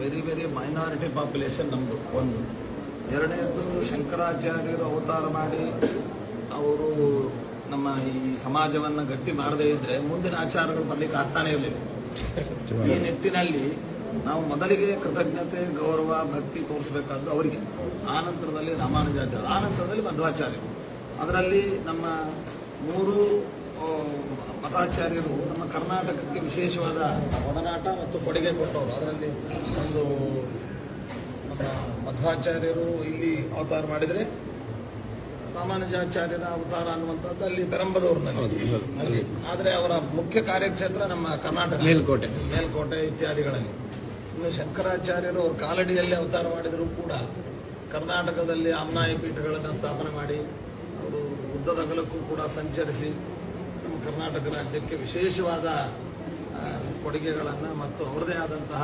Very very minority population ನಮ್ಮದು ಒಂದು. ಎರಡನೇದು ಶಂಕರಾಚಾರ್ಯರು ಅವತಾರ ಮಾಡಿ ಅವರು ನಮ್ಮ ಈ ಸಮಾಜವನ್ನು ಗಟ್ಟಿ ಮಾಡದೇ ಇದ್ರೆ ಮುಂದಿನ ಆಚಾರಗಳು ಬರ್ಲಿಕ್ಕೆ ಆಗ್ತಾನೆ ಇರಲಿಲ್ಲ. ಈ ನಿಟ್ಟಿನಲ್ಲಿ ನಾವು ಮೊದಲಿಗೆ ಕೃತಜ್ಞತೆ, ಗೌರವ, ಭಕ್ತಿ ತೋರಿಸಬೇಕಾದ್ದು ಅವರಿಗೆ. ಆ ನಂತರದಲ್ಲಿ ರಾಮಾನುಜಾಚಾರ್ಯ, ಆ ನಂತರದಲ್ಲಿ ಮಧ್ವಾಚಾರ್ಯ. ಅದರಲ್ಲಿ ನಮ್ಮ ಮೂರು ಮತಾಚಾರ್ಯರು ನಮ್ಮ ಕರ್ನಾಟಕಕ್ಕೆ ವಿಶೇಷವಾದ ಒಡನಾಟ ಮತ್ತು ಕೊಡುಗೆ ಕೊಟ್ಟವರು. ಅದರಲ್ಲಿ ನಮ್ಮ ಮಧ್ವಾಚಾರ್ಯರು ಇಲ್ಲಿ ಅವತಾರ ಮಾಡಿದರೆ ರಾಮಾನುಜಾಚಾರ್ಯರ ಅವತಾರ ಅನ್ನುವಂಥದ್ದು ಅಲ್ಲಿ ಬೆರಂಬದೂರಿನಲ್ಲಿ ಆದರೆ ಅವರ ಮುಖ್ಯ ಕಾರ್ಯಕ್ಷೇತ್ರ ನಮ್ಮ ಕರ್ನಾಟಕ. ಮೇಲ್ಕೋಟೆ. ಮೇಲ್ಕೋಟೆ ಇತ್ಯಾದಿಗಳಲ್ಲಿ. ಇನ್ನು ಶಂಕರಾಚಾರ್ಯರು ಅವರು ಕಾಲಡಿಯಲ್ಲಿ ಅವತಾರ ಮಾಡಿದರೂ ಕೂಡ ಕರ್ನಾಟಕದಲ್ಲಿ ಅಮ್ನಾಯಿ ಪೀಠಗಳನ್ನು ಸ್ಥಾಪನೆ ಮಾಡಿ ಅವರು ಉದ್ದದ ಅಗಲಕ್ಕೂ ಕೂಡ ಸಂಚರಿಸಿ ನಮ್ಮ ಕರ್ನಾಟಕ ರಾಜ್ಯಕ್ಕೆ ವಿಶೇಷವಾದ ಕೊಡುಗೆಗಳನ್ನು ಮತ್ತು ಅವರದೇ ಆದಂತಹ